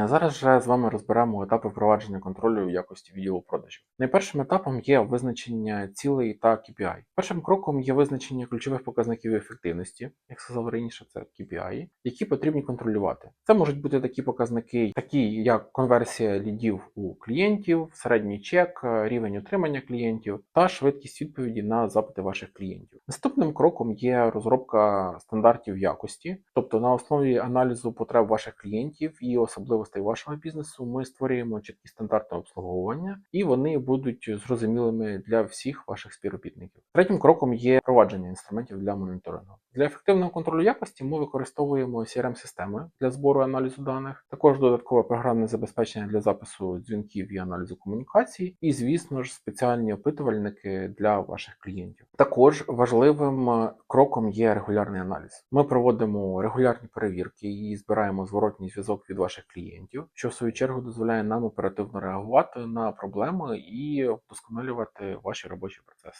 А Зараз вже з вами розберемо етапи впровадження контролю якості відділу продажів. Найпершим етапом є визначення цілей та KPI. Першим кроком є визначення ключових показників ефективності, як сказав раніше, це KPI, які потрібні контролювати. Це можуть бути такі показники, такі як конверсія лідів у клієнтів, середній чек, рівень отримання клієнтів та швидкість відповіді на запити ваших клієнтів. Наступним кроком є розробка стандартів якості, тобто на основі аналізу потреб ваших клієнтів і особливостей вашого бізнесу ми створюємо чіткі стандарти обслуговування, і вони будуть зрозумілими для всіх ваших співробітників. Третім кроком є впровадження інструментів для моніторингу. Для ефективного контролю якості ми використовуємо CRM-системи для збору і аналізу даних, також додаткове програмне забезпечення для запису дзвінків і аналізу комунікацій, і, звісно ж, спеціальні опитувальники для ваших клієнтів. Також важливим кроком є регулярний аналіз. Ми проводимо регулярні перевірки і збираємо зворотній зв'язок від ваших клієнтів, що в свою чергу дозволяє нам оперативно реагувати на проблеми і вдосконалювати ваші робочі процеси.